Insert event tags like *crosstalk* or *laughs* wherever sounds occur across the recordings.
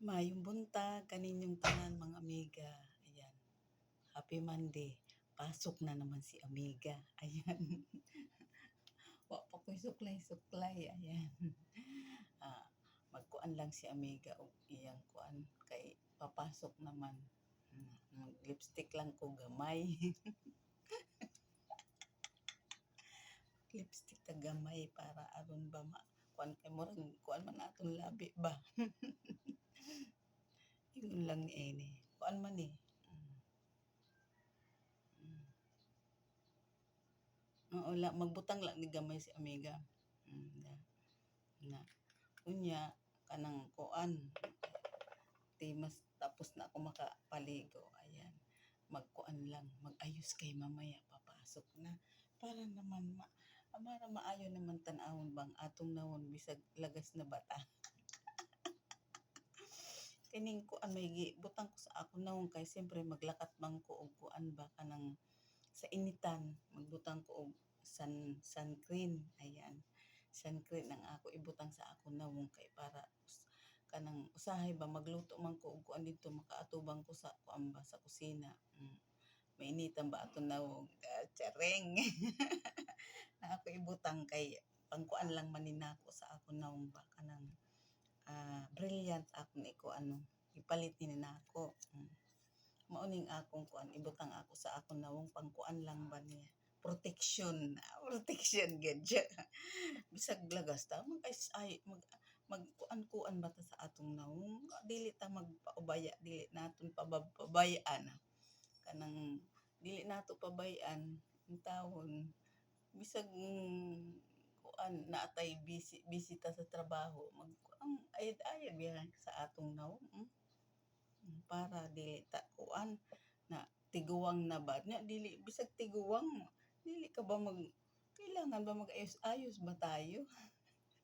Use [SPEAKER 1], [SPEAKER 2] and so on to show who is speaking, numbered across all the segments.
[SPEAKER 1] Mayong buntag kaninyong tanan mga amiga. Ayan. Happy Monday. Pasok na naman si amiga. *laughs* Ayan. Wa pa ko'y suklay-suklay. Ayan. *laughs* Ah, magkuan lang si amiga og iyang kuan kay papasok naman. Hmm, Mag-lipstick lang ko gamay. *laughs* lipstick ta gamay para aron ba ma kuan kay murag kuan man aton labi ba. Ingon lang ni ini. Kuan man ni. Mm. Mm. Oo, la, magbutang lang ni gamay si Amiga. Mm, na. na. Unya, kanang kuan. Timas, tapos na ako makapaligo. Ayan. Magkuan lang. Magayos kay mamaya. Papasok na. Para naman ma para maayo naman tanawon bang atong nawon bisag lagas na bata. Kining kuan may gi butang ko sa ako nawon kay siyempre maglakat man ko og kuan ba kanang sa initan magbutang ko og sun sun ayan. Sun cream ang ako ibutang sa ako nawon kay para kanang usahay ba magluto man ko og kuan dito makaatubang ko sa kuan ba sa kusina. Mm. mainitan ba ato nawong uh, tsareng *laughs* na ako ibutang kay pangkuan lang maninako sa ako nawong ba kanang ah brilliant ako ni ko ano ipalit ni nako mm. mauning akong kuan ibutang ako sa ako nawong pangkuan lang ba niya? Protection. Ah, protection gid *laughs* bisag lagas ta mag ay mag magkuan-kuan ba ta sa atong nawong dili ta magpaubaya dili naton pababayaan kanang dili nato pabayaan ang tawon bisag mm, kuan naatay busy busy ta sa trabaho mag ang ayad-ayad biya sa atong nawong mm. Mm, para dili ta kuan na tiguwang na ba? Nya dili bisag tiguwang dili ka ba mag kailangan ba mag-ayos-ayos ba tayo?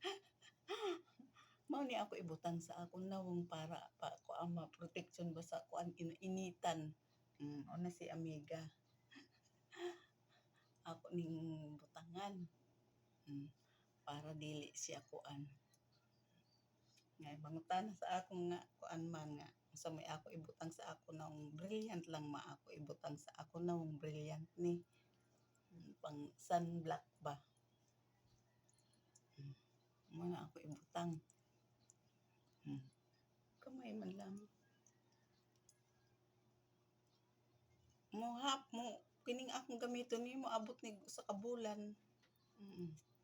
[SPEAKER 1] *laughs* Mao ni ako ibutang sa akong nawong para pa ko ang protection ba sa kuan initan. Mm, o na si amiga. *laughs* Ako ning butangan. Mm, para dili siya kuan. Nga bangutan sa akong nga kuan man nga sa may ako ibutang sa ako nang brilliant lang ma ako ibutang sa ako nang brilliant ni. Mm, pang sunblock ba? Mm. Muna ako ibutang. Mm. kamay man lang. Mo hap mo kining akong gamiton ni mo abot ni sa kabulan. Mm sa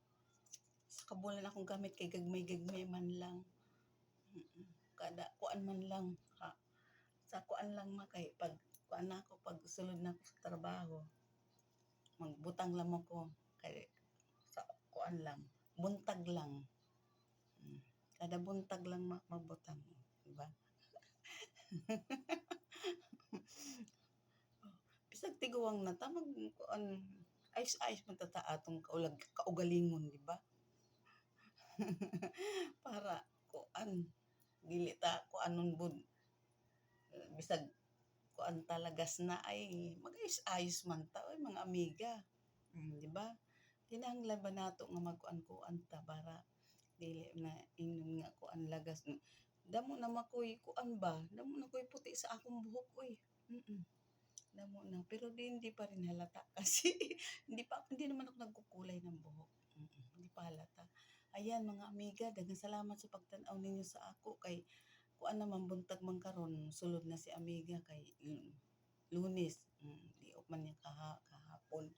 [SPEAKER 1] kabulan akong gamit kay gagmay gagmay man lang. Kada kuan man lang ha. Sa kuan lang ma kay pag kuan na ako pag sulod na ako sa trabaho magbutang lang ako kay sa kuan lang buntag lang. Mm. kada buntag lang ma- magbutang diba? *laughs* Bisag tiguwang na ta mag kuan ayos-ayos man ta ta atong kaulag kaugalingon di ba *laughs* para kuan dili ta kuanon bud bisag kuan talagas na ay magayos-ayos man ta oy mga amiga. Mm, di ba? Kinahanglan ba nato nga magkuan-kuan ta para dili na ingon nga kuan lagas. Damo na makoy kuan ba? Damo na koy puti sa akong buhok oy. Mm damo na pero di, hindi pa rin halata *laughs* kasi hindi pa hindi naman ako nagkukulay ng buhok. Mm-mm, hindi pa halata ayan mga amiga daghang salamat sa pagtan-aw ninyo sa ako kay kuan naman buntag man karon sulod na si amiga kay mm, lunes mm, di op man niya kaha, kahapon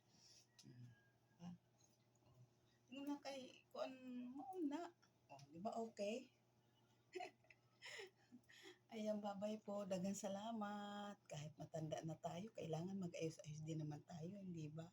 [SPEAKER 1] mm. diba? Yun na kay kuan mao na oh, di ba okay *laughs* Ayan, babay po. Dagang salamat. Kahit matanda na tayo, kailangan mag-ayos-ayos din naman tayo, hindi ba?